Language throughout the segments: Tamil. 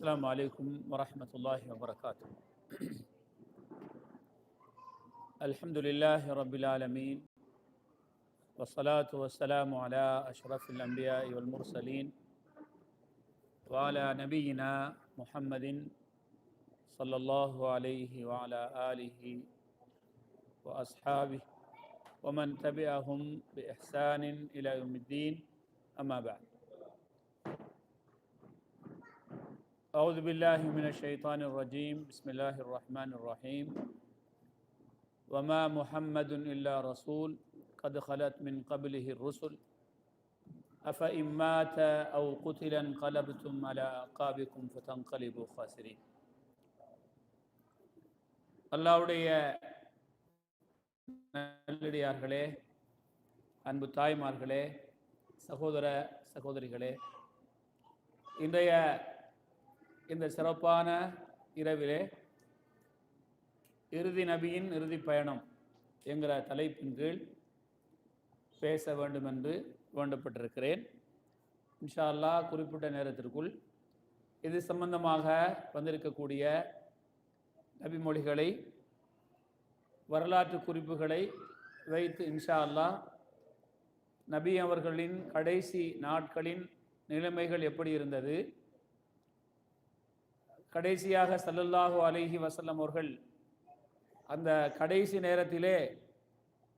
السلام عليكم ورحمة الله وبركاته. الحمد لله رب العالمين والصلاة والسلام على أشرف الأنبياء والمرسلين وعلى نبينا محمد صلى الله عليه وعلى آله وأصحابه ومن تبعهم بإحسان إلى يوم الدين. أما بعد أعوذ بالله من الشيطان الرجيم بسم الله الرحمن الرحيم وما محمد إلا رسول قد خلت من قبله الرسل أفإن مات أو قتل انقلبتم على أعقابكم فتنقلبوا خاسرين அல்லாவுடைய நல்லடியார்களே அன்பு தாய்மார்களே சகோதர சகோதரிகளே இன்றைய இந்த சிறப்பான இரவிலே இறுதி நபியின் இறுதி பயணம் என்கிற தலைப்பின் கீழ் பேச வேண்டும் என்று வேண்டப்பட்டிருக்கிறேன். இன்ஷா அல்லாஹ் குறிப்பிட்ட நேரத்திற்குள் இது சம்பந்தமாக வந்திருக்கக்கூடிய நபிமொழிகளை வரலாற்று குறிப்புகளை வைத்து இன்ஷா அல்லாஹ் நபி அவர்களின் கடைசி நாட்களின் நிலைமைகள் எப்படி இருந்தது கடைசியாக சல்லல்லாஹு அலைஹி வசல்லம் அவர்கள் அந்த கடைசி நேரத்திலே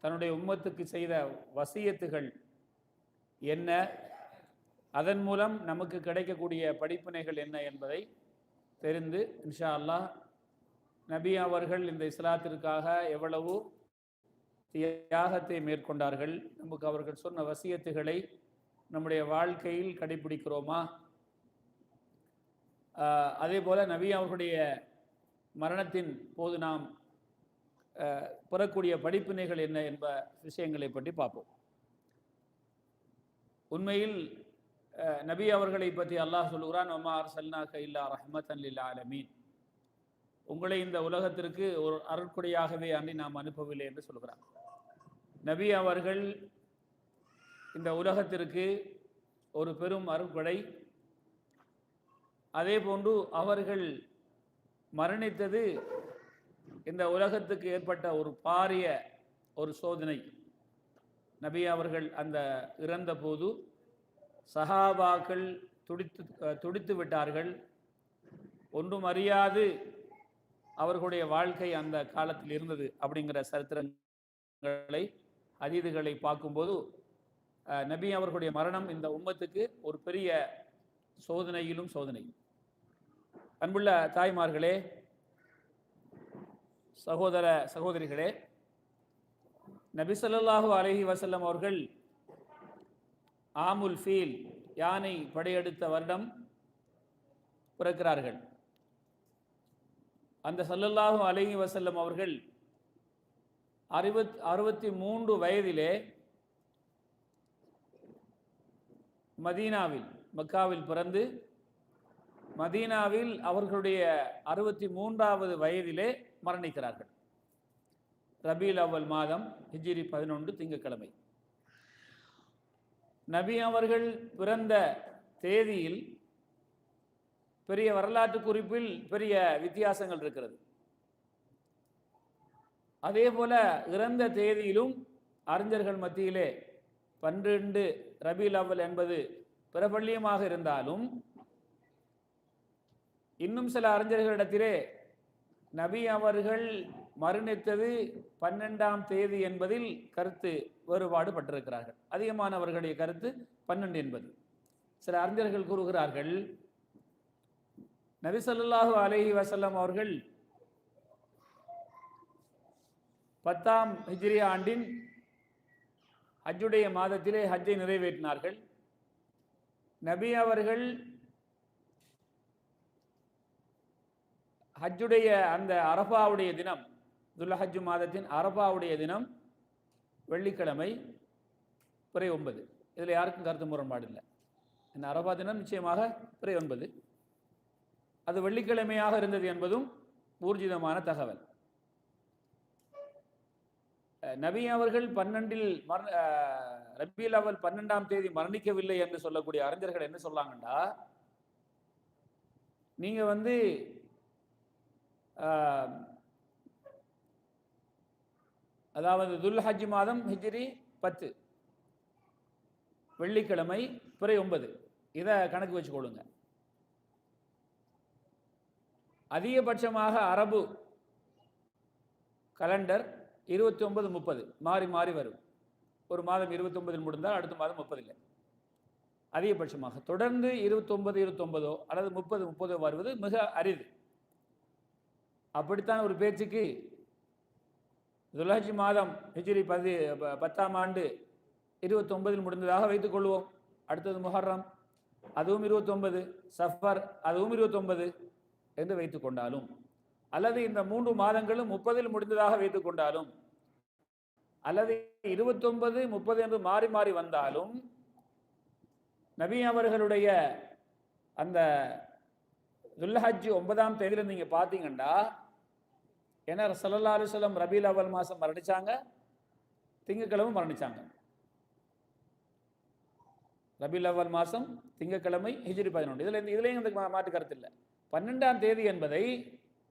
தன்னுடைய உம்மத்துக்கு செய்த வசியத்துகள் என்ன? அதன் மூலம் நமக்கு கிடைக்கக்கூடிய படிப்பினைகள் என்ன என்பதை தெரிந்து இன்ஷா அல்லாஹ் நபி அவர்கள் இந்த இஸ்லாத்திற்காக எவ்வளவு தியாகத்தை மேற்கொண்டார்கள்? நமக்கு அவர்கள் சொன்ன வசியத்துகளை நம்முடைய வாழ்க்கையில் கடைபிடிக்கிறோமா? அதே போல் நபி அவர்களுடைய மரணத்தின் போது நாம் பெறக்கூடிய படிப்பினைகள் என்ன என்ப விஷயங்களை பற்றி பார்ப்போம். உண்மையில் நபி அவர்களை பற்றி அல்லாஹ் சொல்கிறான் ஒமார் சல்னாக இல்லா ரஹ்மத் இல்லா அலமீன் உங்களை இந்த உலகத்திற்கு ஒரு அருட்கொடையாகவே அன்றி நாம் அனுப்பவில்லை என்று சொல்கிறார் நபி அவர்கள் இந்த உலகத்திற்கு ஒரு பெரும் அருட்கொடை அதே போன்று அவர்கள் மரணித்தது இந்த உலகத்துக்கு ஏற்பட்ட ஒரு பாரிய ஒரு சோதனை. நபி அவர்கள் அந்த இறந்தபோது சஹாபாக்கள் துடித்து துடித்து விட்டார்கள். ஒன்றும் அறியாது அவர்களுடைய வாழ்க்கை அந்த காலத்தில் இருந்தது அப்படிங்கிற சரித்திரங்களை அதீதுகளை பார்க்கும்போது நபி அவர்களுடைய மரணம் இந்த உம்மத்துக்கு ஒரு பெரிய சோதனையிலும் சோதனை. அன்புள்ள தாய்மார்களே சகோதர சகோதரிகளே நபிசல்லாஹு அலஹி வசல்லம் அவர்கள் ஆமுல் ஃபீல் யானை படையெடுத்த வருடம் பிறக்கிறார்கள். அந்த சல்லல்லாஹு அலஹி வசல்லம் அவர்கள் அறுபத் அறுபத்தி மூன்று வயதிலே மதீனாவில் மக்காவில் பிறந்து மதீனாவில் அவர்களுடைய அறுபத்தி மூன்றாவது வயதிலே மரணிக்கிறார்கள். ரபீல் அவ்வல் மாதம் ஹிஜிரி பதினொன்று திங்கக்கிழமை நபி அவர்கள் பிறந்த தேதியில் பெரிய வரலாற்று குறிப்பில் பெரிய வித்தியாசங்கள் இருக்கிறது. அதே போல இறந்த தேதியிலும் அறிஞர்கள் மத்தியிலே பன்னிரண்டு ரபீல் அவ்வல் என்பது பிரபல்யமாக இருந்தாலும் இன்னும் சில அறிஞர்களிடத்திலே நபி அவர்கள் மரணித்தது பன்னெண்டாம் தேதி என்பதில் கருத்து வேறுபாடு பட்டிருக்கிறார்கள் அதிகமானவர்களுடைய கருத்து பன்னெண்டு என்பது. சில அறிஞர்கள் கூறுகிறார்கள் நபிசல்லாஹு அலஹி வசல்லம் அவர்கள் பத்தாம் ஹிஜ்ரி ஆண்டின் ஹஜ்ஜுடைய மாதத்திலே ஹஜ்ஜை நிறைவேற்றினார்கள். நபி அவர்கள் ஹஜ்ஜுடைய அந்த அரபாவுடைய தினம் துல்லஹஜ்ஜு மாதத்தின் அரபாவுடைய தினம் வெள்ளிக்கிழமை பிறை ஒன்பது. இதில் யாருக்கும் கருத்து முரண்பாடு இல்லை. இந்த அரபா தினம் நிச்சயமாக பிறை ஒன்பது. அது வெள்ளிக்கிழமையாக இருந்தது என்பதும் ஊர்ஜிதமான தகவல். நபி அவர்கள் பன்னெண்டில் மரண ரபியில் அவள் பன்னெண்டாம் தேதி மரணிக்கவில்லை என்று சொல்லக்கூடிய அறிஞர்கள் என்ன சொல்லாங்கண்டா? நீங்கள் வந்து அதாவது துல்ஹஜ் மாதம் ஹிஜ்ரி பத்து. வெள்ளிக்கிழமை பிறை ஒன்பது. இதை கணக்கு வச்சுக்கொள்ளுங்க அதிகபட்சமாக அரபு கலண்டர் இருபத்தி ஒன்பது முப்பது. மாறி மாறி வரும். ஒரு மாதம் இருபத்தொன்பதில் முடிந்தால் அடுத்த மாதம் முப்பதில். அதிகபட்சமாக. தொடர்ந்து இருபத்தொன்பது இருபத்தொன்பதோ அல்லது முப்பது முப்பதோ வருவது மிக அரிது. அப்படித்தான் ஒரு பேச்சுக்கு துலஹஜ் மாதம் ஹிஜ்ரி பதி பத்தாம் ஆண்டு இருபத்தொன்பதில் முடிந்ததாக வைத்துக் கொள்வோம். அடுத்தது முஹர்ரம் அதுவும் இருபத்தொன்பது சஃபர் அதுவும் இருபத்தொன்பது என்று வைத்துக் கொண்டாலும் அல்லது இந்த மூன்று மாதங்களும் முப்பதில் முடிந்ததாக வைத்துக் கொண்டாலும் அல்லது இருபத்தொன்பது முப்பது என்று மாறி மாறி வந்தாலும் நபி அவர்களுடைய அந்த துல்ஹஜ் ஒன்பதாம் தேதியில் நீங்கள் பார்த்தீங்கன்னா ஏன்னா சல்லல்லா அலுவலம் ரபீல் அவல் மாதம் மரணிச்சாங்க திங்கக்கிழமை மரணிச்சாங்க. ரபீல் அவல் மாதம் திங்கக்கிழமை ஹிஜ்ரி பதினொன்று. இதில் இந்த- இதுலேயும் இந்த மா- மாற்று கருத்து இல்லை. பன்னெண்டாம் தேதி என்பதை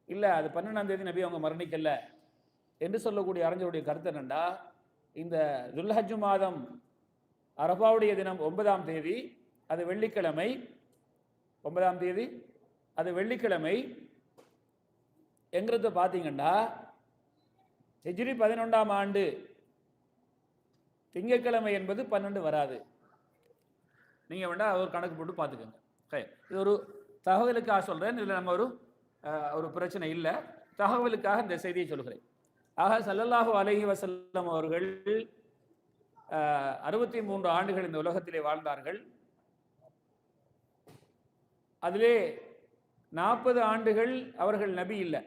இல்லை அது பன்னெண்டாம் தேதி நபி அவங்க மரணிக்கல என்று சொல்லக்கூடிய அறிஞருடைய கருத்து என்னண்டா இந்த துல்ஹஜ் மாதம் அரபாவுடைய தினம் ஒன்பதாம் தேதி அது வெள்ளிக்கிழமை ஒன்பதாம் தேதி அது வெள்ளிக்கிழமை. எங்கிறத பார்த்தீங்கன்னா ஹெஜ்ரி பதினொன்றாம் ஆண்டு. திங்கக்கிழமை என்பது பன்னெண்டு வராது. நீங்கள் வேண்டாம் ஒரு கணக்கு போட்டு பார்த்துக்கோங்க. ஓகே இது ஒரு தகவலுக்காக சொல்கிறேன் இதில் நம்ம ஒரு அஹ், ஒரு பிரச்சனை இல்லை. தகவலுக்காக இந்த செய்தியை சொல்கிறேன். ஆக சல்லல்லாஹு அலஹி வசல்லம் அவர்கள் அறுபத்தி மூன்று ஆண்டுகள் இந்த உலகத்திலே வாழ்ந்தார்கள். அதிலே நாற்பது ஆண்டுகள் அவர்கள் நபி இல்லை.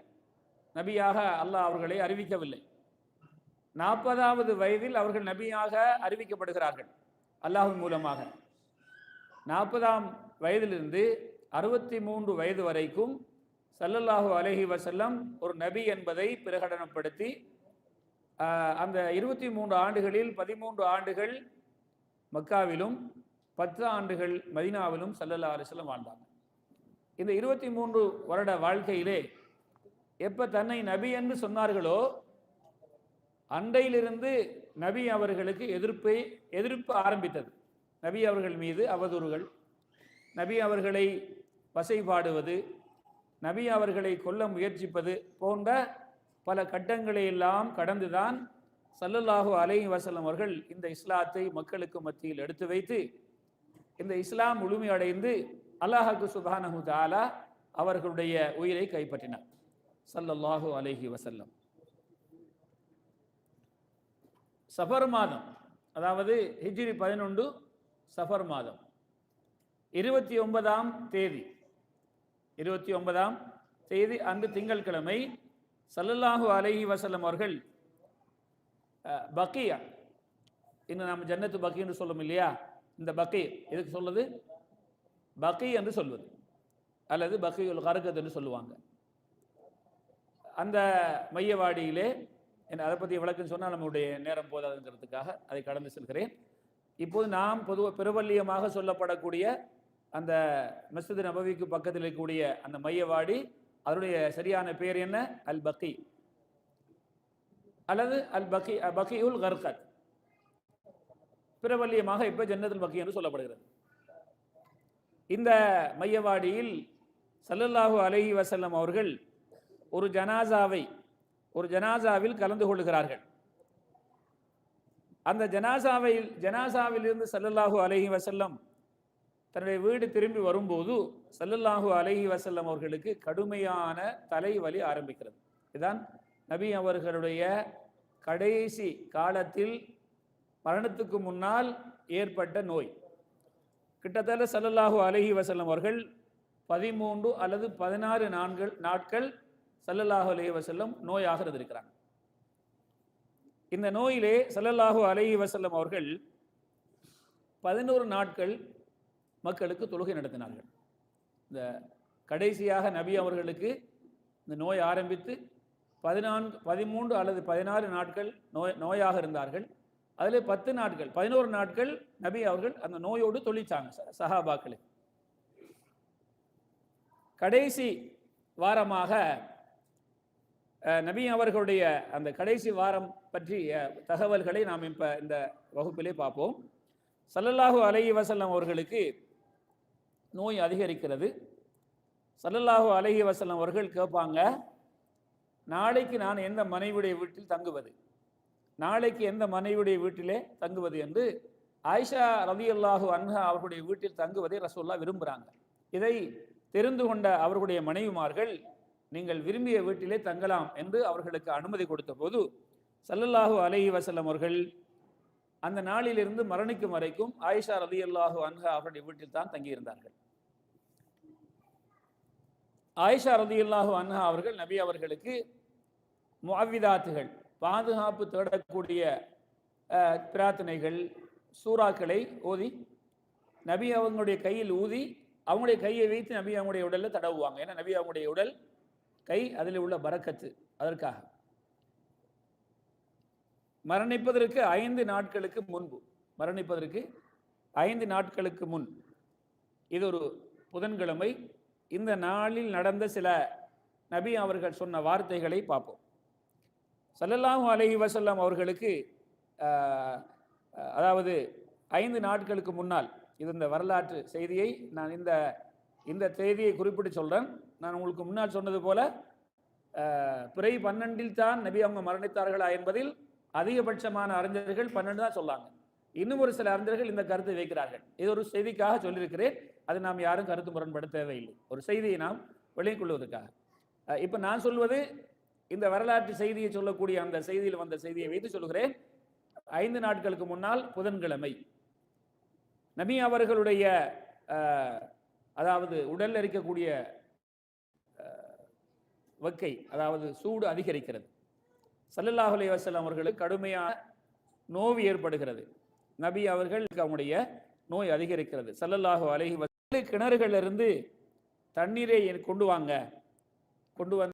நபியாக அல்லாஹ் அவர்களை அறிவிக்கவில்லை. நாற்பதாவது வயதில் அவர்கள் நபியாக அறிவிக்கப்படுகிறார்கள். அல்லாஹின் மூலமாக. நாற்பதாம் வயதிலிருந்து அறுபத்தி மூன்று வயது வரைக்கும் சல்லல்லாஹு அலஹி வசல்லம் ஒரு நபி என்பதை பிரகடனப்படுத்தி அந்த இருபத்தி மூன்று ஆண்டுகளில் பதிமூன்று ஆண்டுகள் மக்காவிலும் பத்து ஆண்டுகள் மதினாவிலும் சல்லல்லா அலிஸ்லம் வாழ்ந்தாங்க. இந்த இருபத்தி மூன்று வருட வாழ்க்கையிலே எப்ப தன்னை நபி என்று சொன்னார்களோ அண்டையிலிருந்து நபி அவர்களுக்கு எதிர்ப்பை எதிர்ப்பு ஆரம்பித்தது. நபி அவர்கள் மீது அவதூறுகள். நபி அவர்களை வசைபாடுவது நபி அவர்களை கொல்ல முயற்சிப்பது போன்ற பல கட்டங்களை எல்லாம் கடந்துதான் சல்லல்லாஹு அலை வசலம் அவர்கள் இந்த இஸ்லாத்தை மக்களுக்கு மத்தியில் எடுத்து வைத்து இந்த இஸ்லாம் முழுமையடைந்து அல்லாஹாக்கு சுபானஹு தாலா அவர்களுடைய உயிரை கைப்பற்றினார். சல்லல்லாஹு அலஹி வசல்லம் சஃபர் மாதம் அதாவது ஹிஜ்ரி பதினொன்று சஃபர் மாதம். இருபத்தி ஒன்பதாம் தேதி இருபத்தி ஒன்பதாம் தேதி அன்று திங்கட்கிழமை சல்லல்லாஹு அலஹி வசல்லம் அவர்கள் அஹ், பக்கியா இன்னும் நம்ம ஜன்னத்து பக்கின்னு சொல்லும் இல்லையா இந்த பக்கி எதுக்கு சொல்லுது? பக்கி என்று சொல்வது. அல்லது பக்கியுல் கரகத் என்று சொல்லுவாங்க. அந்த மையவாடியிலே என்ன அதை பற்றி விளக்குன்னு சொன்னால் நம்முடைய நேரம் போதாதுங்கிறதுக்காக அதை கடந்து செல்கிறேன். இப்போது நாம் பொதுவாக பிரபல்யமாக சொல்லப்படக்கூடிய அந்த மஸ்ஜித் நபவிக்கு பக்கத்தில் இருக்கக்கூடிய அந்த மையவாடி அதனுடைய சரியான பேர் என்ன? அல் பக்கி அல்லது அல் பக்கி பக்கியுல் கர்கத். பிரபல்யமாக இப்போ ஜன்னத்துல் பக்கி என்று சொல்லப்படுகிறது. இந்த மையவாடியில் சல்லல்லாஹு அலஹி வசல்லம் அவர்கள் ஒரு ஜனாசாவை ஒரு ஜனாசாவில் கலந்து கொள்கிறார்கள். அந்த ஜனாசாவில் ஜனாசாவிலிருந்து சல்லல்லாஹு அலஹி வசல்லம் தன்னுடைய வீடு திரும்பி வரும்போது சல்லல்லாஹு அலஹி வசல்லம் அவர்களுக்கு கடுமையான தலைவலி ஆரம்பிக்கிறது. இதுதான் நபி அவர்களுடைய கடைசி காலத்தில் மரணத்துக்கு முன்னால் ஏற்பட்ட நோய். கிட்டத்தட்ட சல்லல்லாஹு அலஹி வசல்லம் அவர்கள் பதிமூன்று அல்லது பதினாறு நான்கள் நாட்கள் சல்லல்லாஹு அலஹி வசல்லம் நோயாக இருந்திருக்கிறாங்க. இந்த நோயிலே சல்லல்லாஹு அலஹி வசல்லம் அவர்கள் பதினோரு நாட்கள் மக்களுக்கு தொழுகை நடத்தினார்கள். இந்த கடைசியாக நபி அவர்களுக்கு இந்த நோய் ஆரம்பித்து பதினான்கு பதிமூன்று அல்லது பதினாறு நாட்கள் நோய் நோயாக இருந்தார்கள். அதில் பத்து நாட்கள் பதினோரு நாட்கள் நபி அவர்கள் அந்த நோயோடு தொழிச்சாங்க ச- சஹாபாக்களை. கடைசி வாரமாக நபி அவர்களுடைய அந்த கடைசி வாரம் பற்றிய தகவல்களை நாம் இப்போ இந்த வகுப்பிலே பார்ப்போம். சல்லல்லாஹு அலை வசல்லம் அவர்களுக்கு நோய் அதிகரிக்கிறது. சல்லல்லாஹு அலஹி வசல்லம் அவர்கள் கேட்பாங்க நாளைக்கு நான் எந்த மனைவியுடைய வீட்டில் தங்குவது? நாளைக்கு எந்த மனைவியுடைய வீட்டிலே தங்குவது என்று ஆயிஷா ரலியல்லாஹு அன்ஹா அவர்களுடைய வீட்டில் தங்குவதை ரசோல்லா விரும்புகிறாங்க இதை தெரிந்து கொண்ட அவர்களுடைய மனைவிமார்கள் நீங்கள் விரும்பிய வீட்டிலே தங்கலாம் என்று அவர்களுக்கு அனுமதி கொடுத்த போது சல்லல்லாஹு அலஹி வஸல்லம் அவர்கள் அந்த நாளிலிருந்து மரணிக்கும் வரைக்கும் ஆயிஷா ரலியல்லாஹு அன்ஹா அவருடைய வீட்டில் தான் தங்கியிருந்தார்கள். ஆயிஷா ரலியல்லாஹு அன்ஹா அவர்கள் நபி அவர்களுக்கு முஅவ்விதாத்துகள் பாதுகாப்பு தேடக்கூடிய பிரார்த்தனைகள் சூறாக்களை ஓதி நபி அவங்களுடைய கையில் ஊதி அவங்களுடைய கையை வைத்து நபி அவங்களுடைய உடலில் தடவுவாங்க. ஏன்னா நபி அவங்களுடைய உடல் கை அதில் உள்ள பறக்கத்து அதற்காக. மரணிப்பதற்கு ஐந்து நாட்களுக்கு முன்பு மரணிப்பதற்கு ஐந்து நாட்களுக்கு முன் இது ஒரு புதன்கிழமை. இந்த நாளில் நடந்த சில நபி அவர்கள் சொன்ன வார்த்தைகளை பார்ப்போம். சல்லல்லாஹூ அலஹி வசல்லாம் அவர்களுக்கு அதாவது ஐந்து நாட்களுக்கு முன்னால் இது இந்த வரலாற்று செய்தியை நான் இந்த இந்த செய்தியை குறிப்பிட்டு சொல்கிறேன் நான் உங்களுக்கு முன்னால் சொன்னது போல பிறை பன்னெண்டில் தான் நபி அவங்க மரணித்தார்களா என்பதில் அதிகபட்சமான அறிஞர்கள் பன்னெண்டு தான் சொல்லாங்க. இன்னும் ஒரு சில அறிஞர்கள் இந்த கருத்தை வைக்கிறார்கள். இது ஒரு செய்திக்காக சொல்லியிருக்கிறேன். அது நாம் யாரும் கருத்து முரண்பட தேவையில்லை ஒரு செய்தியை நாம் விளங்கிக் கொள்வதற்காக இப்போ நான் சொல்வது இந்த வரலாற்று செய்தியை சொல்லக்கூடிய அந்த செய்தியில் வந்த செய்தியை வைத்து சொல்கிறேன். ஐந்து நாட்களுக்கு முன்னால் புதன்கிழமை நபி அவர்களுடைய அதாவது உடல்ல இருக்கக்கூடிய வக்கை அதாவது சூடு அதிகரிக்கிறது. ஸல்லல்லாஹு அலைஹி அவர்களுக்கு கடுமையான நோவு ஏற்படுகிறது. நபி அவர்கள் அவங்களுடைய நோய் அதிகரிக்கிறது. சல்லல்லாஹு அலைஹி வஸல்லம் கிணறுகளிலிருந்து தண்ணீரை கொண்டு வாங்க கொண்டு வந்து